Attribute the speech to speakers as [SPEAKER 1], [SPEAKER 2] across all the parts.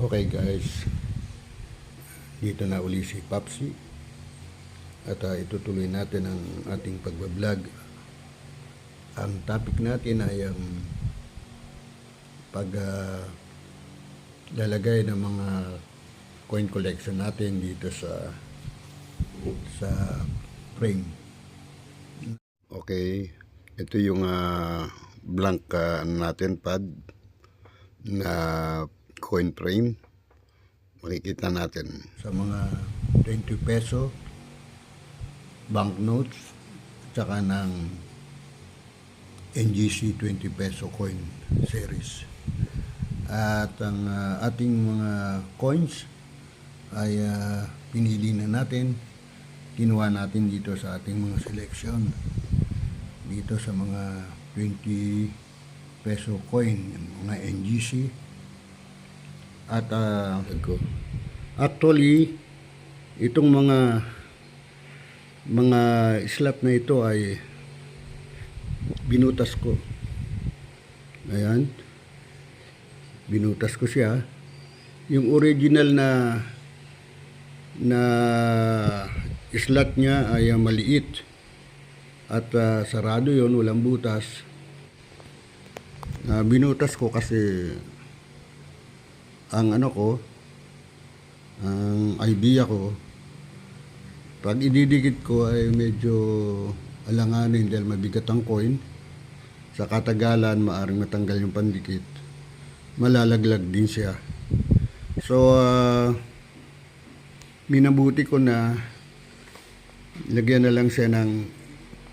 [SPEAKER 1] Okay guys, dito na uli si Papsi at ah, itutuloy natin ang ating pagbablog. Ang topic natin ay ang pag ah, lalagay ng mga coin collection natin dito sa sa frame. Okay, ito yung ah, blank ano natin pad na coin frame makikita natin. Sa mga 20 peso banknotes tsaka ng NGC 20 peso coin series. At ang ah, ating mga coins ay ah, pinili na natin. Kinuha natin dito sa ating mga selection dito sa mga 20 peso coin, mga NGC. At ah, actually, itong mga mga slot na ito ay binutas ko. Ayan. Binutas ko siya. Yung original na na slot niya ay ah, maliit at ah, sarado yon walang butas na binutas ko kasi ang ano ko ang idea ko pag ididikit ko ay medyo alanganin dahil mabigat ang coin sa katagalan maaring matanggal yung pandikit malalaglag din siya. So ah, minabuti ko na lagyan na lang siya ng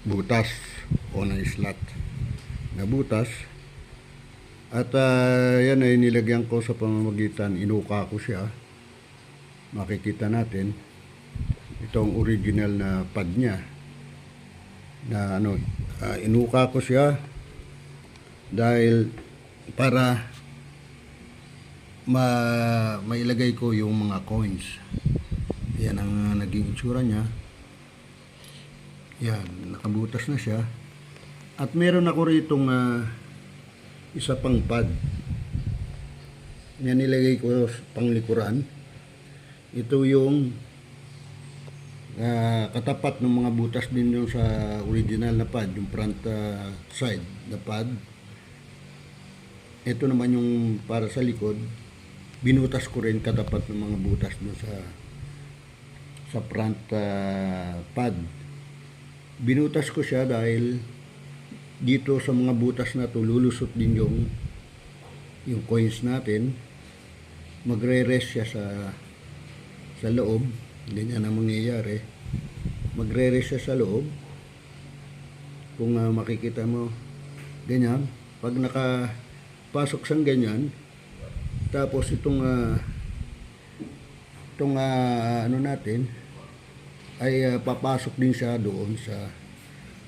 [SPEAKER 1] butas o ng slot na butas at ah, yan ay nilagyan ko sa pamamagitan, inuka ko siya. Makikita natin itong original na pad niya. Na ano, ah, inuka ko siya dahil para ma mailagay ko yung mga coins. Yan ang naging itsura niya. Yan, nakabutas na siya. At meron ako ritong ah, isa pang pad. Yan nilagay ko panglikuran. Ito yung ah, katapat ng mga butas din yung sa original na pad, yung front ah, side na pad. Ito naman yung para sa likod. Binutas ko rin katapat ng mga butas dun sa sa front ah, pad. Binutas ko siya dahil dito sa mga butas na to lulusot din yung yung coins natin. Magre-rest siya sa sa loob. Ganyan ang mangyayari. Magre-rest siya sa loob. Kung ah, makikita mo ganyan. Pag nakapasok sang ganyan tapos itong ah, itong ah, ano natin ay ah, papasok din siya doon sa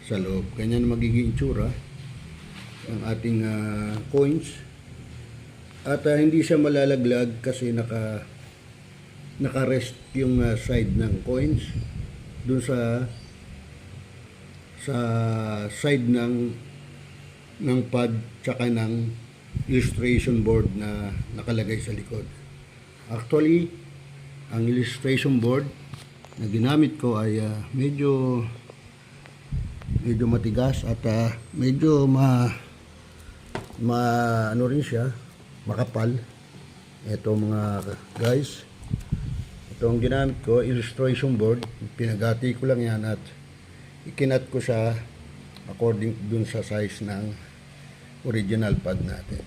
[SPEAKER 1] sa loob. Ganyan magiging itsura ng ating ah, coins. At ah, hindi siya malalaglag kasi naka naka-rest yung ah, side ng coins dun sa sa side ng ng pad tsaka ng illustration board na nakalagay sa likod. Actually, ang illustration board na ginamit ko ay ah, medyo medyo matigas at ah, medyo ma ma ano rin siya makapal. Ito mga guys ito ang ginamit ko illustration board. Pinagati ko lang yan at ikinat ko siya according dun sa size ng original pad natin.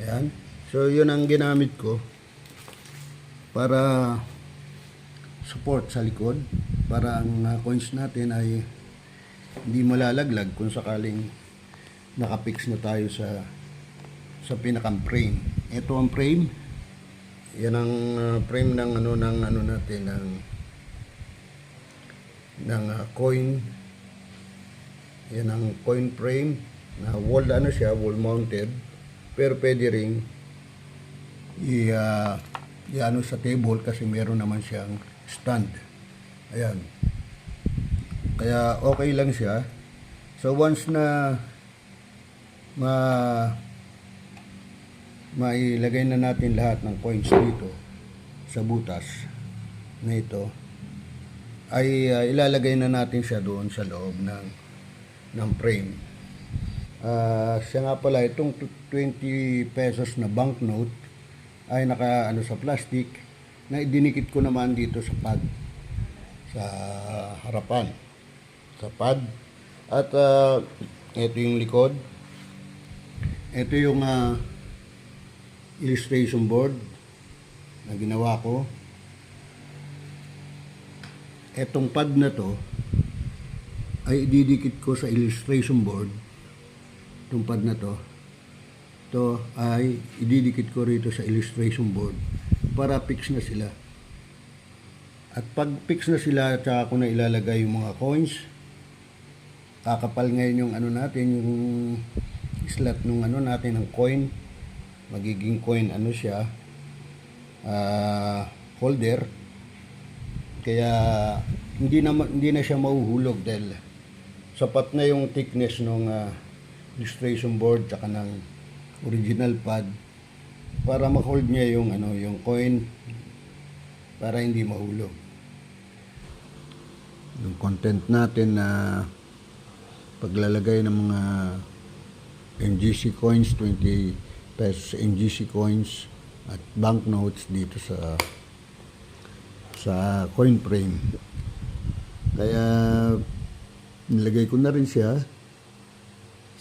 [SPEAKER 1] Ayan. So yun ang ginamit ko para support sa likod. Para ang ah, coins natin ay hindi malalaglag kung sakaling nakapix na tayo sa sa pinakang frame. Ito ang frame. Yan ang uh, frame ng ano ng ano natin ng ng uh, coin. Yan ang coin frame na wall ano siya, wall mounted. Pero pwede ring i uh, i-ano sa table kasi meron naman siyang stand. Ayan. Kaya okay lang siya. So once na ma mailagay na natin lahat ng coins dito sa butas na ito ay ah, ilalagay na natin siya doon sa loob ng ng frame. Ah, siya nga pala itong 20 pesos na banknote ay naka ano sa plastic na idinikit ko naman dito sa pad sa harapan sa pad at ah, ito yung likod. Ito yung ah, illustration board na ginawa ko. Etong pad na to ay ididikit ko sa illustration board. Itong pad na to. To ay ididikit ko rito sa illustration board para fix na sila. At pag fix na sila tsaka ko na ilalagay yung mga coins kakapal ngayon yung ano natin yung slot nung ano natin ng coin magiging coin ano siya ah, holder kaya hindi na hindi na siya mahuhulog dahil sapat na yung thickness ng illustration board tsaka ng original pad para ma-hold niya yung ano yung coin para hindi mahulog. Yung content natin na paglalagay ng mga NGC coins, 20 pesos NGC coins at banknotes dito sa sa coin frame. Kaya nilagay ko na rin siya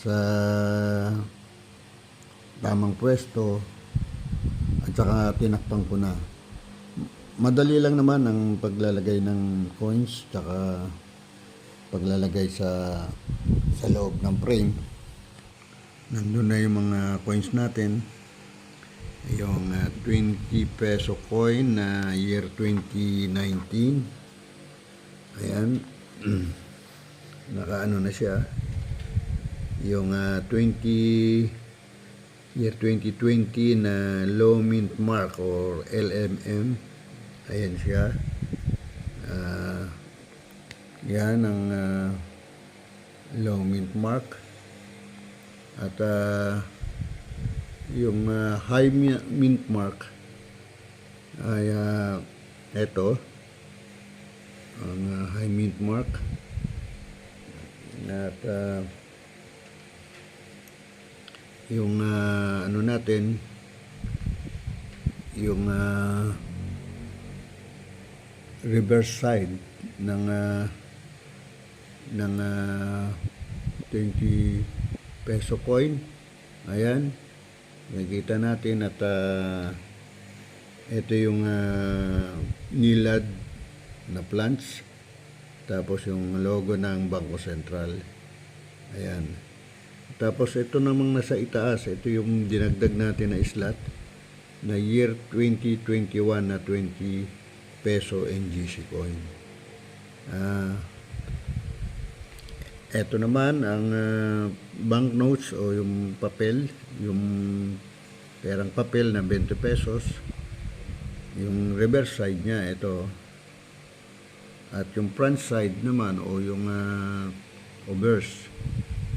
[SPEAKER 1] sa tamang pwesto at saka tinakpan ko na. Madali lang naman ang paglalagay ng coins tsaka paglalagay sa sa loob ng frame. Nandun na yung mga coins natin. Yung ah, 20 peso coin na year 2019. Ayan. Nakaano na siya. Yung ah, 20 year 2020 na low mint mark or LMM. Ayan siya. Ah, yan ang ah, low mint mark. At ah, yung ah, high mi- mint mark ay ah, eto ang ah, high mint mark at ah, yung ah, ano natin yung ah, reverse side ng ah, ng ah, 20 peso coin. Ayan. Nakikita natin at ah, ito yung ah, nilad na plants. Tapos yung logo ng Bangko Sentral. Ayan. Tapos ito namang nasa itaas. Ito yung dinagdag natin na slot na year 2021 na 20 peso NGC coin. Ah ito naman ang ah, banknotes o yung papel, yung perang papel na 20 pesos. Yung reverse side niya ito. At yung front side naman o yung uh, obverse.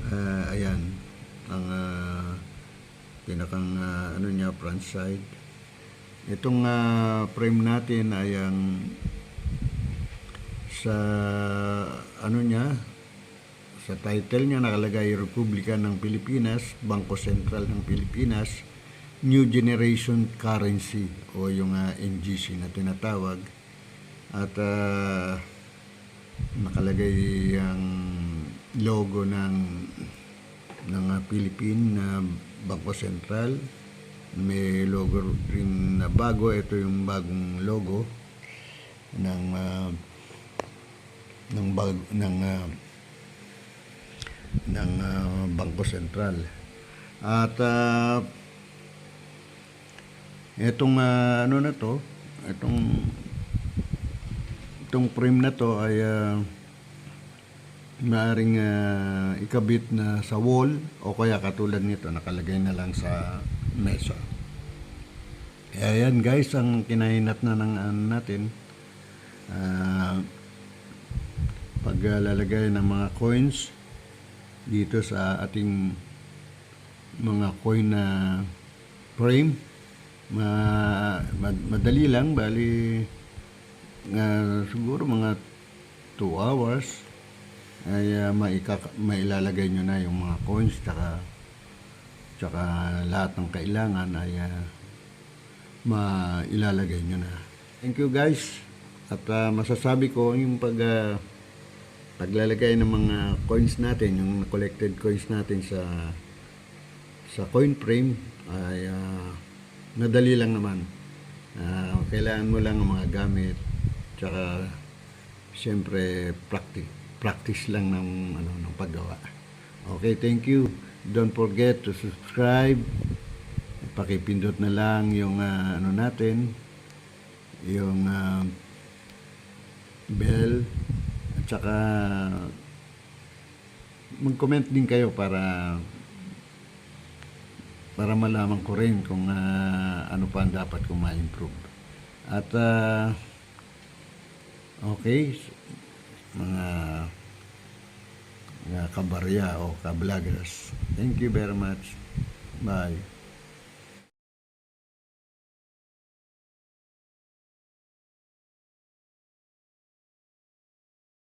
[SPEAKER 1] ah, ayan ang ah, pinakang ah, ano niya front side. Itong ah, frame natin ay ang sa sa title niya nakalagay Republika ng Pilipinas, Bangko Sentral ng Pilipinas, New Generation Currency o yung ah, NGC na tinatawag. At ah, nakalagay ang logo ng ng ah, Philippine na Bangko Sentral. May logo rin na bago. Ito yung bagong logo ng ah, ng bag, ng ah, ng ah, Bangko Sentral. At ah, itong ah, ano na to, itong itong frame na to ay ah, maaaring ah, ikabit na sa wall o kaya katulad nito nakalagay na lang sa mesa. Kaya yan guys ang kinahinat na ng ano natin. Ah, paglalagay ng mga coins dito sa ating mga coin na frame. Ma, mad- madali lang, bali nga siguro mga 2 hours ay uh, maikaka- mailalagay nyo na yung mga coins tsaka, tsaka lahat ng kailangan ay ah, mailalagay nyo na. Thank you guys. At ah, masasabi ko yung pag ah, paglalagay ng mga coins natin, yung collected coins natin sa sa coin frame ay ah, nadali lang naman. Ah, kailangan mo lang ang mga gamit tsaka siyempre practice practice lang ng ano ng paggawa. Okay, thank you. Don't forget to subscribe. Pakipindot na lang yung ah, ano natin, yung ah, bell at saka mag-comment din kayo para para malaman ko rin kung ah, ano pa ang dapat kong ma-improve. At ah, okay, mga mga kabarya o ka-vloggers. Thank you very much. Bye.